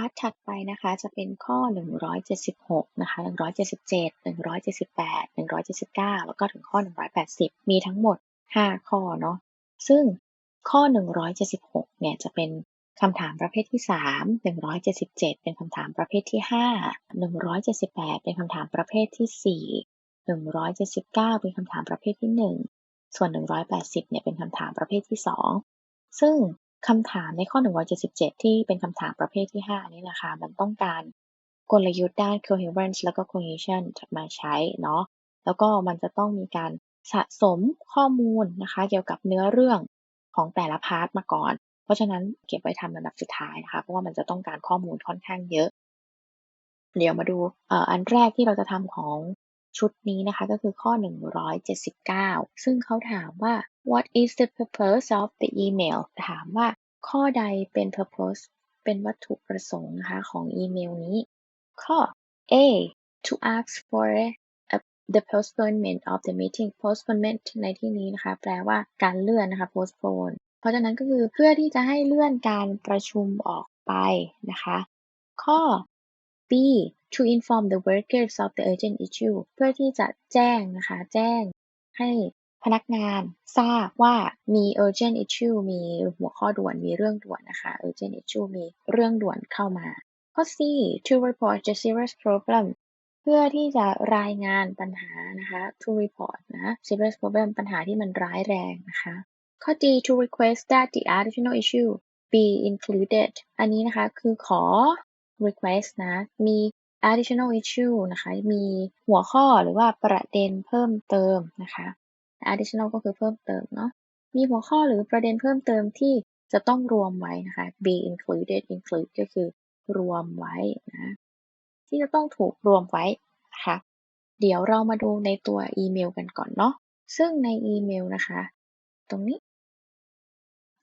าร์ทถัดไปนะคะจะเป็นข้อ 176 นะคะ 177 178 179 แล้วก็ถึงข้อ 180 มีทั้งหมด 5 ข้อเนาะ ซึ่งข้อ 176 เนี่ยจะเป็นคำถามประเภทที่ 3 177 เป็นคำถามประเภทที่ 5 178 เป็นคำถามประเภทที่ 4 179 เป็นคำถามประเภทที่ 1 ส่วน 180 เนี่ยเป็นคำถามประเภทที่ 2 ซึ่ง คำถามในข้อ 177 ที่เป็นคำถามประเภทที่ 5 นี่นะคะมันต้องการกลยุทธ์ด้าน coherence แล้วก็ cohesion มาใช้เนาะแล้วก็มันจะต้องมีการสะสมข้อมูลนะคะ เกี่ยวกับเนื้อเรื่องของแต่ละพาร์ทมาก่อน เพราะฉะนั้นเก็บไว้ทำลำดับสุดท้ายนะคะ เพราะว่ามันจะต้องการข้อมูลค่อนข้างเยอะ เดี๋ยวมาดูอันแรกที่เราจะทำของชุดนี้นะคะก็คือข้อ 179 ซึ่งเขาถามว่า what is the purpose of the email ถามว่า ข้อใดเป็น purpose เป็นวัตถุประสงค์นะคะของอีเมลนี้ ข้อ A to ask for a, the postponement of the meeting postponement ในที่นี้นะคะ แปลว่าการเลื่อนนะคะ postpone เพราะฉะนั้นก็คือเพื่อที่จะให้เลื่อนการประชุมออกไปนะคะ ข้อ B to inform the workers of the urgent issue เพื่อที่จะแจ้งนะคะ แจ้งให้ พนักงานทราบว่ามี urgent issue มีหัวข้อด่วนมีเรื่องด่วนนะคะ urgent issue มีเรื่องด่วนเข้ามาข้อ C to report the serious problem เพื่อที่จะรายงานปัญหานะคะ to report นะ serious problem ปัญหาที่มันร้ายแรงนะคะ ข้อ D to request that the additional issue be included อันนี้นะคะคือขอ request นะ มี additional issue นะคะ มีหัวข้อหรือว่าประเด็นเพิ่มเติมนะคะ additional ก็คือเพิ่มเติมเนาะมีหัวข้อหรือประเด็นเพิ่มเติมที่จะต้องรวมไว้นะคะ be included include ก็คือรวมไว้นะ ที่จะต้องถูกรวมไว้นะคะ เดี๋ยวเรามาดูในตัวอีเมลกันก่อนเนาะ ซึ่งในอีเมลนะคะ ตรงนี้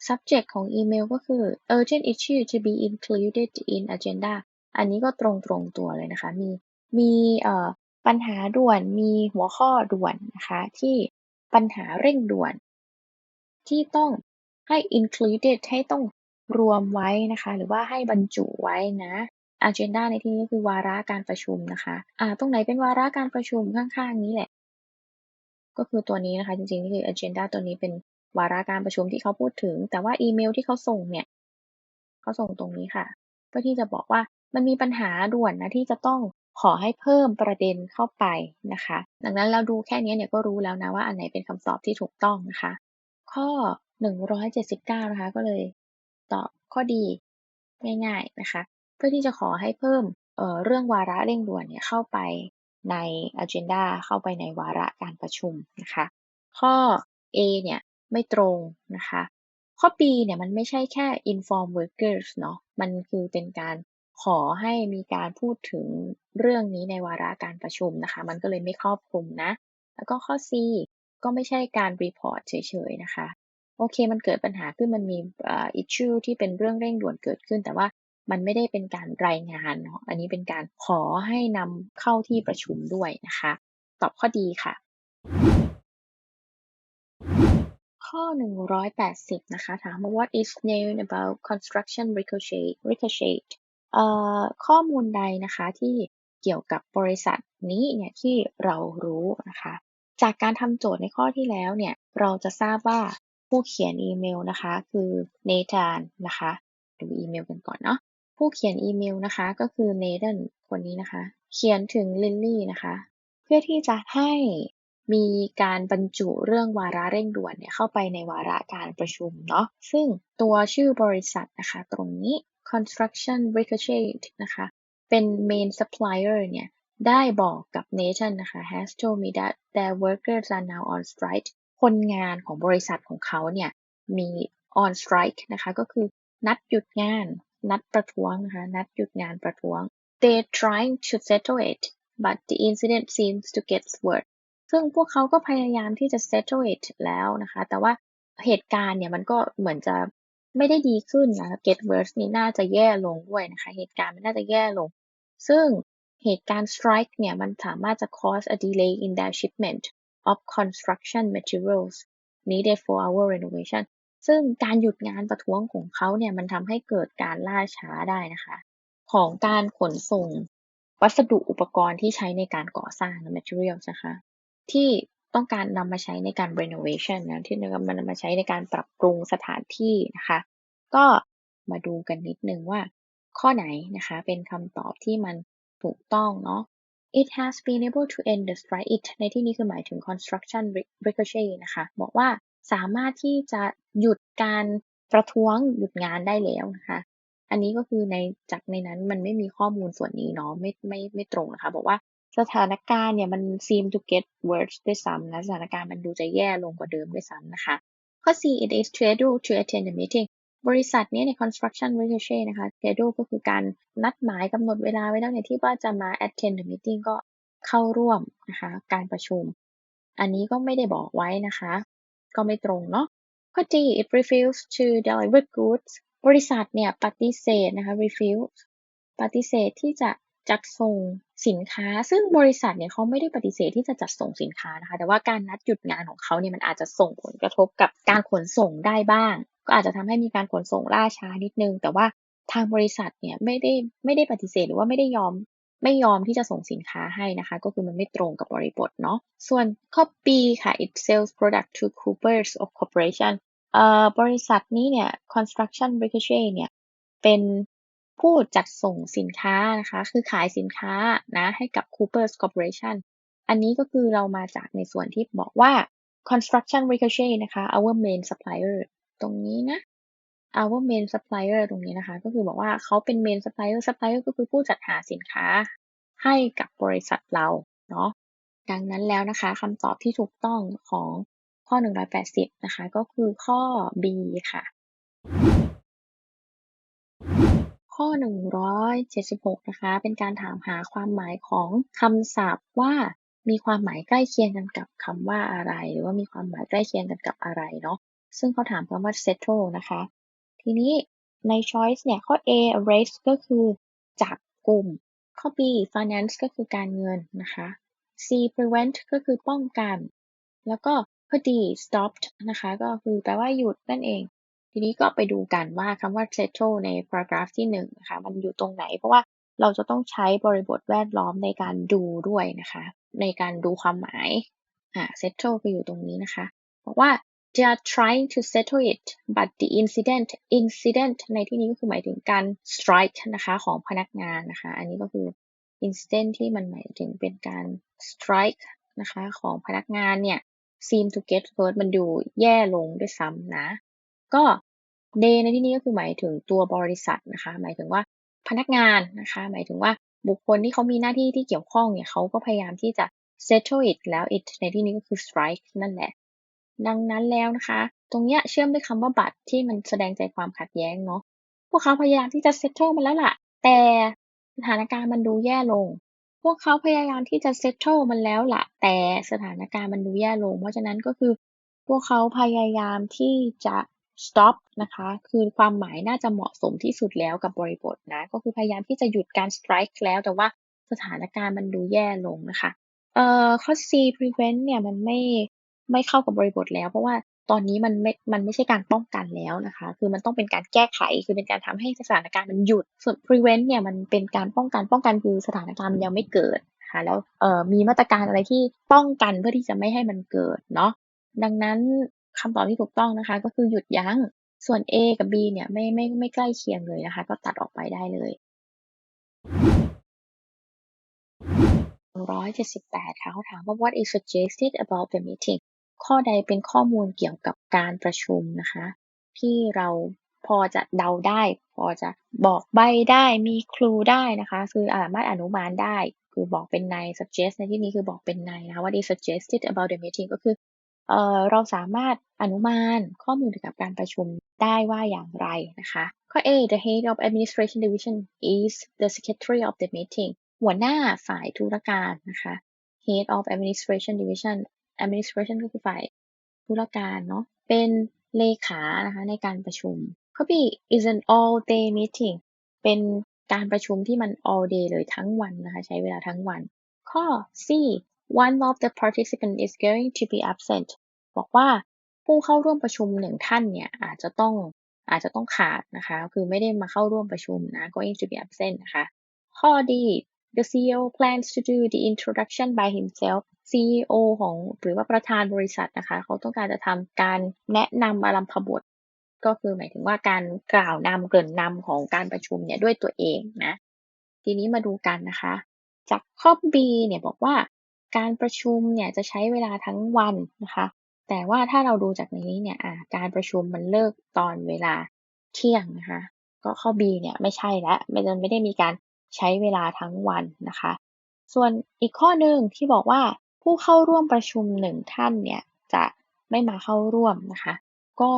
subject ของอีเมลก็คือ urgent issue to be included in agenda อันนี้ก็ตรงตรงตัวเลยนะคะ มีมีปัญหาด่วน มีหัวข้อด่วนนะคะ ที่ ปัญหาเร่งด่วน ที่ต้องให้ included ให้ต้องรวมไว้นะคะ หรือว่าให้บรรจุไว้นะ agenda ในที่นี้คือวาระการประชุมนะคะอ่าตรงไหนเป็นวาระการประชุมข้างๆนี้แหละ ก็คือตัวนี้นะคะจริงๆนี่คือ agenda ตัวนี้เป็นวาระการประชุมที่เขาพูดถึง แต่ว่าอีเมลที่เขาส่งเนี่ยเขาส่งตรงนี้ค่ะ เพื่อที่จะบอกว่ามันมีปัญหาด่วนนะที่จะต้อง ขอให้เพิ่มประเด็นเข้าไปนะคะ ดังนั้นเราดูแค่นี้เนี่ยก็รู้แล้วนะว่าอันไหนเป็นคำตอบที่ถูกต้องนะคะ ข้อ 179 นะคะ ก็เลยตอบข้อดีง่ายๆนะคะ เพื่อที่จะขอให้เพิ่มเเรื่องวาระเร่งด่วนเนี่ยเข้าไปใน agenda เข้าไปในวาระการประชุมนะคะ ข้อ A เนี่ยไม่ตรงนะคะ ข้อ B เนี่ยมันไม่ใช่แค่ inform workers เนาะ มันคือเป็นการ ขอให้มีการพูดถึงเรื่องนี้ในวาระการประชุมนะคะ มันก็เลยไม่ครอบคลุมนะ แล้วก็ข้อ C ก็ไม่ใช่การรีพอร์ตเฉยๆนะคะโอเค มันเกิดปัญหาขึ้นมันมีอิชชูที่เป็นเรื่องเร่งด่วนเกิดขึ้น แต่ว่ามันไม่ได้เป็นการรายงานเนาะอันนี้เป็นการขอให้นำเข้าที่ประชุมด้วยนะคะ ตอบข้อดีค่ะ ข้อ 180 นะคะ ถามว่า what is known about construction ricochet ricochet ข้อมูลใดนะคะที่เกี่ยวกับบริษัทนี้เนี่ยที่เรารู้นะคะ จากการทำโจทย์ในข้อที่แล้วเนี่ยเราจะทราบว่าผู้เขียนอีเมลนะคะคือเนธานนะคะดูอีเมลกันก่อนเนาะผู้เขียนอีเมลนะคะก็คือเนเธนคนนี้นะคะ เขียนถึงลินลี่นะคะ เพื่อที่จะให้มีการบรรจุเรื่องวาระเร่งด่วนเนี่ยเข้าไปในวาระการประชุมเนาะซึ่งตัวชื่อบริษัทนะคะ ตรงนี้ construction ricochet นะคะ เป็น main supplier เนี่ย ได้บอกกับ Nathan นะคะ has told me that their workers are now on strike คนงานของบริษัทของเขาเนี่ย มี on strike นะคะ ก็คือนัดหยุดงาน นัดประท้วงนะคะ นัดหยุดงานประท้วง They trying to settle it but the incident seems to get worse ซึ่งพวกเขาก็พยายามที่จะ settle it แล้วนะคะ แต่ว่าเหตุการณ์เนี่ยมันก็เหมือนจะ ไม่ได้ดีขึ้นนะ get worse นี่น่าจะแย่ลงด้วยนะคะ เหตุการณ์มันน่าจะแย่ลง ซึ่งเหตุการณ์ strike เนี่ย มันสามารถจะ cause a delay in the shipment of construction materials needed for our renovation ซึ่งการหยุดงานประท้วงของเขาเนี่ย มันทำให้เกิดการล่าช้าได้นะคะ ของการขนส่งวัสดุอุปกรณ์ที่ใช้ในการก่อสร้าง materials นะคะ ที่ ต้องการนำมาใช้ในการ renovation นะที่นำมันมาใช้ในการปรับปรุงสถานที่นะคะ ก็มาดูกันนิดนึงว่า ข้อไหนนะคะเป็นคำตอบที่มันถูกต้องเนาะ it has been able to end the strike it ในที่นี้คือหมายถึง construction ricochet นะคะ บอกว่าสามารถที่จะหยุดการประท้วงหยุดงานได้แล้วนะคะ อันนี้ก็คือในจากในนั้นมันไม่มีข้อมูลส่วนนี้เนาะไม่ไม่ไม่ตรงนะคะ บอกว่า สถานการณ์เนี่ยมัน seem to get worse ด้วยซ้ำนะสถานการณ์มันดูจะแย่ลงกว่าเดิมด้วยซ้ำนะคะ ข้อ C it is scheduled to attend the meeting บริษัทนี้ใน construction ricochet นะคะ schedule ก็คือการนัดหมายกำหนดเวลาไว้แล้วเนี่ยที่ว่าจะมา attend the meeting ก็เข้าร่วมนะคะการประชุม อันนี้ก็ไม่ได้บอกไว้นะคะ ก็ไม่ตรงเนาะข้อ D it refused to deliver goods บริษัทเนี่ยปฏิเสธนะคะ refuse ปฏิเสธที่จะจัดส่ง สินค้า ซึ่งบริษัทเนี่ยเขาไม่ได้ปฏิเสธที่จะจัดส่งสินค้านะคะ แต่ว่าการนัดหยุดงานของเขาเนี่ยมันอาจจะส่งผลกระทบกับการขนส่งได้บ้าง ก็อาจจะทำให้มีการขนส่งล่าช้านิดนึง แต่ว่าทางบริษัทเนี่ยไม่ได้ไม่ได้ปฏิเสธหรือว่าไม่ได้ยอมไม่ยอมที่จะส่งสินค้าให้นะคะ ก็คือมันไม่ตรงกับบริบทเนาะส่วนข้อ B ค่ะ it sells product to Coopers of Corporation เอ่อบริษัทนี้เนี่ย construction ricochet เนี่ยเป็น ผู้จัดส่งสินค้านะคะ คือขายสินค้านะให้กับ Coopers Corporation อันนี้ก็คือเรามาจากในส่วนที่บอกว่า construction ricochet นะคะ our main supplier ตรงนี้นะ our main supplier ตรงนี้นะคะ ก็คือบอกว่าเขาเป็น main supplier supplier ก็คือผู้จัดหาสินค้าให้กับบริษัทเราเนาะดังนั้นแล้วนะคะคำตอบที่ถูกต้องของข้อ 180 นะคะ ก็คือข้อ B ค่ะ ข้อ 176 นะคะ เป็นการถามหาความหมายของคำศัพท์ว่ามีความหมายใกล้เคียงกันกับคำว่าอะไร หรือว่ามีความหมายใกล้เคียงกันกับอะไรเนาะ ซึ่งเขาถามคำว่า settle นะคะ ทีนี้ใน choice เนี่ย ข้อ A arrest ก็คือจับกลุ่ม ข้อ B finance ก็คือการเงินนะคะ C prevent ก็คือป้องกัน แล้วก็ข้อ D stopped นะคะ ก็คือแปลว่าหยุดนั่นเอง ทีนี้ก็ไปดูกันว่าคำว่า settle ใน paragraph ที่1นนะคะมันอยู่ตรงไหน เพราะว่าเราจะต้องใช้บริบทแวดล้อมในการดูด้วยนะคะ ในการดูความหมายอ่า settle ก็อยู่ตรงนี้นะคะบอกว่า they are trying to settle it but the incident incident ในที่นี้ก็คือหมายถึงการ strike นะคะของพนักงานนะคะ อันนี้ก็คือ incident ที่มันหมายถึงเป็นการ strike นะคะของพนักงานเนี่ย seem to get worse มันดูแย่ลงด้วยซ้ำนะ ก็ they ในที่นี้ก็คือหมายถึงตัวบริษัทนะคะ หมายถึงว่าพนักงานนะคะ หมายถึงว่าบุคคลที่เขามีหน้าที่ที่เกี่ยวข้องเนี่ยเขาก็พยายามที่จะ settle it แล้ว it ในที่นี้ก็คือ strike นั่นแหละ ดังนั้นแล้วนะคะ ตรงเนี้ยเชื่อมด้วยคำว่าบัตรที่มันแสดงใจความขัดแย้งเนาะพวกเขาพยายามที่จะ settle มันแล้วล่ะ แต่สถานการณ์มันดูแย่ลง พวกเขาพยายามที่จะ settle มันแล้วล่ะ แต่สถานการณ์มันดูแย่ลง เพราะฉะนั้นก็คือ พวกเขาพยายามที่จะ stop นะคะ คือความหมายน่าจะเหมาะสมที่สุดแล้วกับบริบทนะ ก็คือพยายามที่จะหยุดการ strike แล้ว แต่ว่าสถานการณ์มันดูแย่ลงนะคะ เอ่อ ข้อ C prevent เนี่ยมันไม่ไม่เข้ากับบริบทแล้ว เพราะว่าตอนนี้มันไม่ มันไม่ใช่การป้องกันแล้วนะคะ คือมันต้องเป็นการแก้ไข คือเป็นการทำให้สถานการณ์มันหยุด ส่วน prevent เนี่ยมันเป็นการป้องกัน ป้องกันคือสถานการณ์มันยังไม่เกิดค่ะ แล้ว เอ่อ มีมาตรการอะไรที่ป้องกันเพื่อที่จะไม่ให้มันเกิดเนาะดังนั้น คำตอบที่ถูกต้องนะคะ ก็คือหยุดยั้ง ส่วน A กับ B เนี่ยไม่ไม่ไม่ใกล้เคียงเลยนะคะ ก็ตัดออกไปได้เลย178ค่ะเขาถามว่า what is suggested about the meeting ข้อใดเป็นข้อมูลเกี่ยวกับการประชุมนะคะ ที่เราพอจะเดาได้ พอจะบอกใบได้มีคลูได้นะคะ คือสามารถอนุมานได้ คือบอกเป็นใน suggest ในที่นี้คือบอกเป็นในนะคะ what is suggested about the meeting ก็คือ เราสามารถอนุมานข้อมูลเกี่ยวกับการประชุมได้ว่าอย่างไรนะคะข้อ A the head of administration division is the secretary of the meeting หัวหน้าฝ่ายธุรการนะคะ head of administration division administration ก็คือฝ่ายธุรการเนาะเป็นเลขานะคะในการประชุมข้อ B is an all day meeting เป็นการประชุมที่มัน all day เลยทั้งวันนะคะใช้เวลาทั้งวัน ข้อ C one of the participant is going to be absent บอกว่าผู้เข้าร่วมประชุมหนึ่งท่านเนี่ยอาจจะต้องอาจจะต้องขาดนะคะ คือไม่ได้มาเข้าร่วมประชุมนะ going to be absent นะคะ ข้อดี the CEO plans to do the introduction by himself CEO ของหรือว่าประธานบริษัทนะคะ เขาต้องการจะทำการแนะนำอารัมพบท ก็คือหมายถึงว่าการกล่าวนำเกริ่นนำของการประชุมเนี่ยด้วยตัวเองนะ ทีนี้มาดูกันนะคะ จากข้อ B เนี่ยบอกว่าการประชุมเนี่ยจะใช้เวลาทั้งวันนะคะ แต่ว่าถ้าเราดูจากในนี้เนี่ยการประชุมมันเลิกตอนเวลาเที่ยงนะคะ ก็ข้อ B เนี่ยไม่ใช่แล้วมันไม่ได้มีการใช้เวลาทั้งวันนะคะ ส่วนอีกข้อหนึ่งที่บอกว่าผู้เข้าร่วมประชุมหนึ่งท่านเนี่ยจะไม่มาเข้าร่วมนะคะ ก็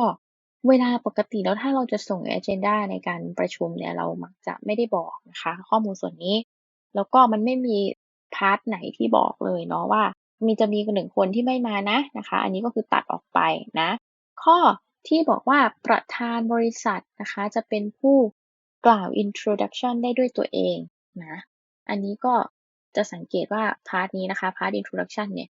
เวลาปกติแล้วถ้าเราจะส่ง agenda ในการประชุมเนี่ยเรามักจะไม่ได้บอกนะคะ ข้อมูลส่วนนี้ แล้วก็มันไม่มีพาร์ทไหนที่บอกเลยเนาะว่า มีจะมีหนึ่งคนที่ไม่มานะนะคะ อันนี้ก็คือตัดออกไปนะ ข้อที่บอกว่าประธานบริษัทนะคะ จะเป็นผู้กล่าว introduction ได้ด้วยตัวเองนะ อันนี้ก็จะสังเกตว่าพาร์ทนี้นะคะพาร์ท introduction เนี่ย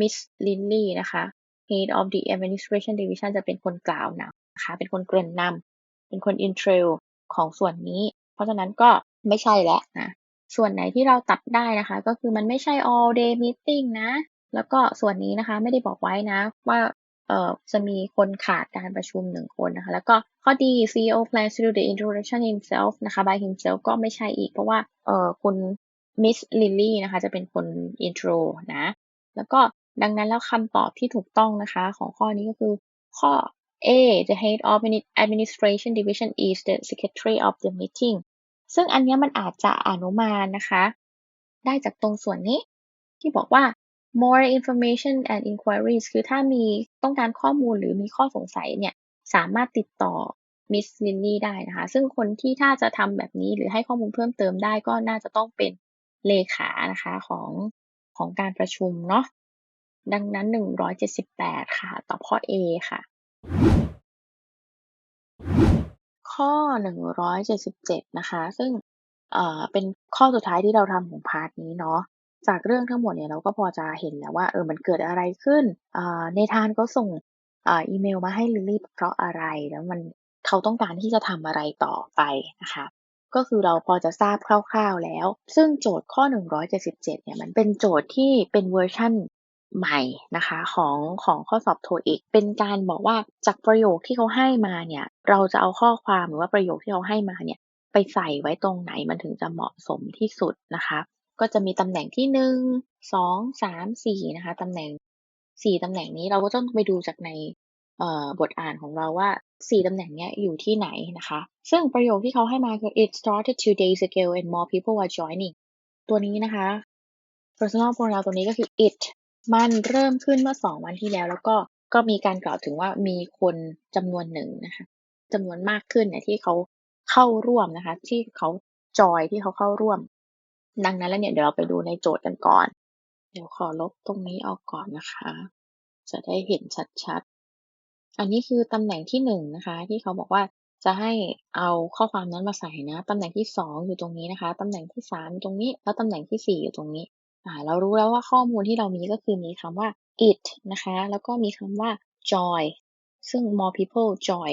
Miss Lily นะคะ Head of the Administration Division จะเป็นคนกล่าวนำนะคะ เป็นคนเกริ่นนำเป็นคน intro ของส่วนนี้ เพราะฉะนั้นก็ไม่ใช่แล้วนะ ส่วนไหนที่เราตัดได้นะคะ ก็คือมันไม่ใช่ all day meeting นะ แล้วก็ส่วนนี้นะคะไม่ได้บอกไว้นะว่าเอ่อจะมีคนขาดการประชุมหนึ่งคนนะคะ แล้วก็ข้อดี CEO plans to do the introduction himself นะคะ by himself ก็ไม่ใช่อีก เพราะว่าเอ่อคุณมิสลิลลี่นะคะจะเป็นคนอินโทรนะ แล้วก็ดังนั้นแล้วคำตอบที่ถูกต้องนะคะของข้อนี้ก็คือข้อ A the head of administration division is the secretary of the meeting ซึ่งอันนี้มันอาจจะอนุมานนะคะ ได้จากตรงส่วนนี้ ที่บอกว่า more information and inquiries คือถ้ามีต้องการข้อมูลหรือมีข้อสงสัยเนี่ย สามารถติดต่อมิสลินลี่ได้นะคะ ซึ่งคนที่ถ้าจะทำแบบนี้หรือให้ข้อมูลเพิ่มเติมได้ก็น่าจะต้องเป็นเลขานะคะของของการประชุมเนาะดังนั้น 178 ค่ะ ตอบข้อ A ค่ะ ข้อ 177 นะคะ ซึ่งเอ่อเป็นข้อสุดท้ายที่เราทำของพาร์ทนี้เนาะจากเรื่องทั้งหมดเนี่ยเราก็พอจะเห็นแล้วว่าเออมันเกิดอะไรขึ้นเนธานก็ส่งอีเมลมาให้ลิลลี่เพราะอะไรแล้วมันเขาต้องการที่จะทำอะไรต่อไปนะคะ ก็คือเราพอจะทราบคร่าวๆแล้ว ซึ่งโจทย์ข้อ 177 เนี่ยมันเป็นโจทย์ที่เป็นเวอร์ชั่น ใหม่นะคะของของข้อสอบโทอีก เป็นการบอกว่าจากประโยคที่เขาให้มาเนี่ยเราจะเอาข้อความหรือว่าประโยคที่เขาให้มาเนี่ยไปใส่ไว้ตรงไหนมันถึงจะเหมาะสมที่สุดนะคะ ก็จะมีตำแหน่งที่หนึ่งสองสามสี่นะคะตำแหน่งสี่ตำแหน่งนี้เราก็ต้องไปดูจากในบทอ่านของเราว่าสี่ตำแหน่งนี้อยู่ที่ไหนนะคะ ซึ่งประโยคที่เขาให้มาคือ it started two days ago and more people are joining ตัวนี้นะคะ personal pronoun ตัวนี้ก็คือ it มันเริ่มขึ้นเมื่อสองวันที่แล้ว แล้วก็ก็มีการกล่าวถึงว่ามีคนจำนวนหนึ่งนะคะจำนวนมากขึ้นเนี่ยที่เขาเข้าร่วมนะคะ ที่เขาจอยที่เขาเข้าร่วม ดังนั้นแล้วเนี่ยเดี๋ยวเราไปดูในโจทย์กันก่อน เดี๋ยวขอลบตรงนี้ออกก่อนนะคะ จะได้เห็นชัดๆ อันนี้คือตำแหน่งที่หนึ่งนะคะ ที่เขาบอกว่าจะให้เอาข้อความนั้นมาใส่นะตำแหน่งที่สองอยู่ตรงนี้นะคะตำแหน่งที่สามตรงนี้ แล้วตำแหน่งที่สี่อยู่ตรงนี้ อ่าเรารู้แล้วว่าข้อมูลที่เรามีก็คือมีคำว่า it นะคะ แล้วก็มีคำว่า joy ซึ่ง more people joy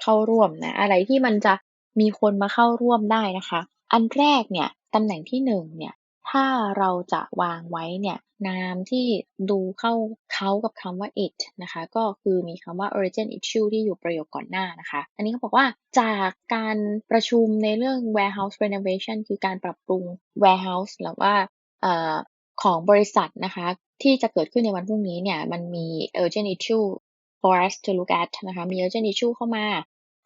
เข้าร่วมนะ อะไรที่มันจะมีคนมาเข้าร่วมได้นะคะ อันแรกเนี่ยตำแหน่งที่หนึ่งเนี่ย ถ้าเราจะวางไว้เนี่ย นามที่ดูเข้าเขากับคำว่า it นะคะ ก็คือมีคำว่า urgent issue ที่อยู่ประโยคก่อนหน้านะคะ อันนี้เขาบอกว่าจากการประชุมในเรื่อง warehouse renovation คือการปรับปรุง warehouse หรือว่า ของบริษัทนะคะที่จะเกิดขึ้นในวันพรุ่งนี้เนี่ยมันมี urgent issue for us to look at นะคะมี urgent issue เข้ามา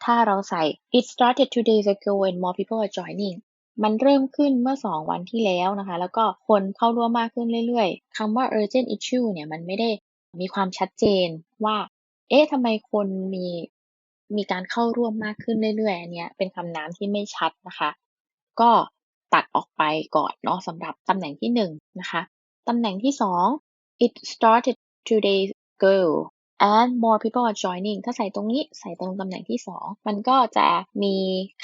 ถ้าเราใส่ it started two days ago and more people are joining มันเริ่มขึ้นเมื่อสองวันที่แล้วนะคะ แล้วก็คนเข้าร่วมมากขึ้นเรื่อยๆคำว่า urgent issue เนี่ยมันไม่ได้มีความชัดเจนว่า เอ๊ะทำไมคนมีมีการเข้าร่วมมากขึ้นเรื่อยๆอันเนี้ยเป็นคำนามที่ไม่ชัดนะคะ ก็ ตัดออกไปก่อนเนาะสำหรับตำแหน่งที่หนึ่งนะคะตำแหน่งที่สอง it started two days ago and more people are joining ถ้าใส่ตรงนี้ใส่ตรงตำแหน่งที่สองมันก็จะมี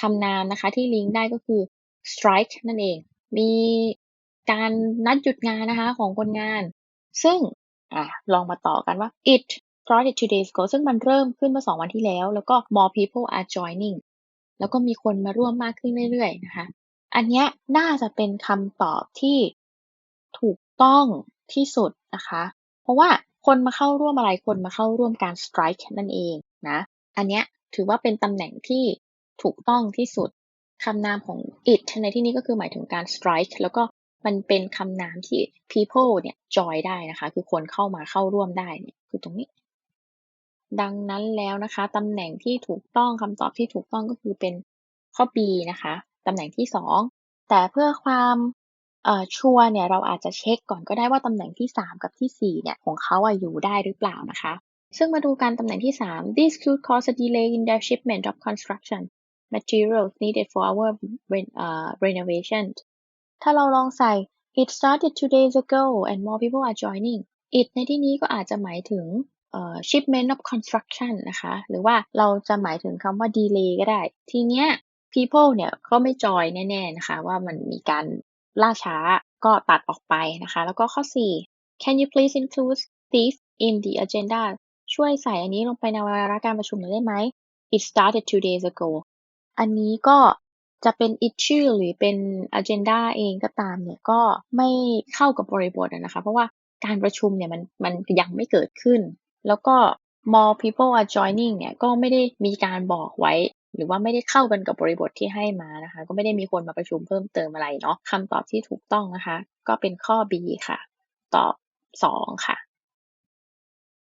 คำนามนะคะที่ลิงก์ได้ก็คือ strike นั่นเอง มีการนัดหยุดงานนะคะของคนงาน ซึ่งอะลองมาต่อกันว่า it started two days ago ซึ่งมันเริ่มขึ้นเมื่อสองวันที่แล้ว แล้วก็ more people are joining แล้วก็มีคนมาร่วมมากขึ้นเรื่อยๆนะคะ อันเนี้ยน่าจะเป็นคำตอบที่ถูกต้องที่สุดนะคะ เพราะว่าคนมาเข้าร่วมอะไรคนมาเข้าร่วมการ strike นั่นเองนะ อันเนี้ยถือว่าเป็นตำแหน่งที่ถูกต้องที่สุดคำนามของ it ในที่นี้ก็คือหมายถึงการ strike แล้วก็มันเป็นคำนามที่ people เนี่ย join ได้นะคะ คือคนเข้ามาเข้าร่วมได้เนี่ยคือตรงนี้ ดังนั้นแล้วนะคะตำแหน่งที่ถูกต้องคำตอบที่ถูกต้องก็คือเป็นข้อ B นะคะ ตำแหน่งที่ 2 แต่เพื่อความชัวร์เนี่ยเราอาจจะเช็คก่อนก็ได้ว่าตำแหน่งที่ 3 กับที่ 4 เนี่ยของเขาอะอยู่ได้หรือเปล่านะคะ ซึ่งมาดูการตำแหน่งที่ 3 this could cause a delay in the shipment of construction materials needed for our renovation ถ้าเราลองใส่ it started two days ago and more people are joining it ในที่นี้ก็อาจจะหมายถึง shipment of construction นะคะ หรือว่าเราจะหมายถึงคำว่า delay ก็ได้ ทีเนี้ย people เนี่ยก็ไม่จอยแน่ๆนะคะ ว่ามันมีการล่าช้าก็ตัดออกไปนะคะ แล้วก็ข้อ 4 can you please include this in the agenda ช่วยใส่อันนี้ลงไปในวาระการประชุมหน่อยได้ไหม it started two days ago อันนี้ก็จะเป็น issue หรือเป็น agenda เองก็ตามเนี่ยก็ไม่เข้ากับบริบทนะคะ เพราะว่าการประชุมเนี่ยมันมันยังไม่เกิดขึ้น แล้วก็ more people are joining เนี่ยก็ไม่ได้มีการบอกไว้ หรือว่าไม่ได้เข้ากันกับบริบทที่ให้มานะคะ ก็ไม่ได้มีคนมาประชุมเพิ่มเติมอะไรเนาะคำตอบที่ถูกต้องนะคะ ก็เป็นข้อ B ค่ะ ตอบ 2 ค่ะ